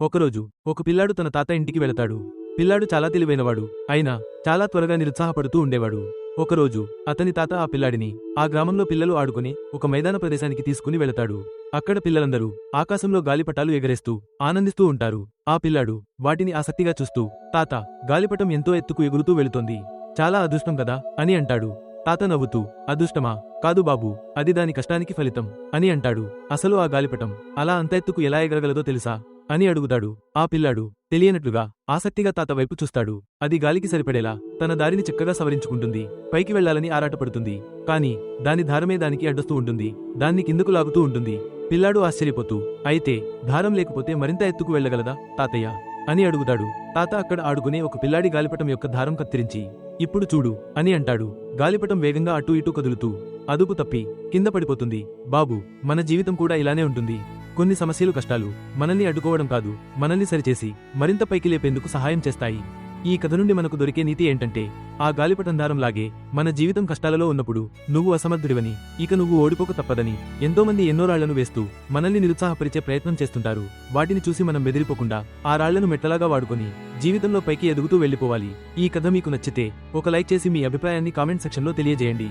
ఒకరోజు ఒక పిల్లాడు తన తాత ఇంటికి వెళతాడు. పిల్లాడు చాలా తెలివైనవాడు. అయినా చాలా త్వరగా నిరుత్సాహపడుతూ ఉండేవాడు. ఒకరోజు అతని తాత ఆ పిల్లాడిని ఆ గ్రామంలో పిల్లలు ఆడుకుని ఒక మైదాన ప్రదేశానికి తీసుకుని వెళతాడు. అక్కడ పిల్లలందరూ ఆకాశంలో గాలిపటాలు ఎగరేస్తూ ఆనందిస్తూ ఉంటారు. ఆ పిల్లాడు వాటిని ఆసక్తిగా చూస్తూ తాత గాలిపటం ఎంతో ఎత్తుకు ఎగురుతూ వెళుతోంది. చాలా అదృష్టం కదా అని అంటాడు. తాత నవ్వుతూ అదృష్టమా? కాదు బాబు అది దాని కష్టానికి ఫలితం అని అంటాడు. అసలు ఆ గాలిపటం అలా అంత ఎత్తుకు ఎలా ఎగరగలదో తెలుసా? అని అడుగుతాడు. ఆ పిల్లాడు తెలియనట్లుగా ఆసక్తిగా తాత వైపు చూస్తాడు. అది గాలికి సరిపడేలా తన దారిని చక్కగా సవరించుకుంటుంది. పైకి వెళ్ళాలని ఆరాటపడుతుంది. కాని దాని దారమే దానికి అడ్డొస్తూ ఉంటుంది. దాన్ని కిందకు లాగుతూ ఉంటుంది. పిల్లాడు ఆశ్చర్యపోతూ అయితే దారం లేకపోతే మరింత ఎత్తుకు వెళ్ళగలదా తాతయ్య? అని అడుగుతాడు. తాత అక్కడ ఆడుకునే ఒక పిల్లాడి గాలిపటం యొక్క దారం కత్తిరించి ఇప్పుడు చూడు అని అంటాడు. గాలిపటం వేగంగా అటూ ఇటూ కదులుతూ అదుపు తప్పి కింద పడిపోతుంది. బాబు మన జీవితం కూడా ఇలానే ఉంటుంది. కొన్ని సమస్యలు కష్టాలు మనల్ని అడ్డుకోవడం కాదు మనల్ని సరిచేసి మరింత పైకి లేపేందుకు సహాయం చేస్తాయి. ఈ కథ నుండి మనకు దొరికే నీతి ఏంటంటే ఆ గాలిపటందారం లాగే మన జీవితం కష్టాలలో ఉన్నప్పుడు నువ్వు అసమర్థుడివని ఇక నువ్వు ఓడిపోక తప్పదని ఎంతోమంది ఎన్నో రాళ్ళను వేస్తూ మనల్ని నిరుత్సాహపరిచే ప్రయత్నం చేస్తుంటారు. వాటిని చూసి మనం బెదిరిపోకుండా ఆ రాళ్ళను మెట్టలాగా వాడుకొని జీవితంలో పైకి ఎదుగుతూ వెళ్ళిపోవాలి. ఈ కథ మీకు నచ్చితే ఒక లైక్ చేసి మీ అభిప్రాయాన్ని కామెంట్ సెక్షన్లో తెలియజేయండి.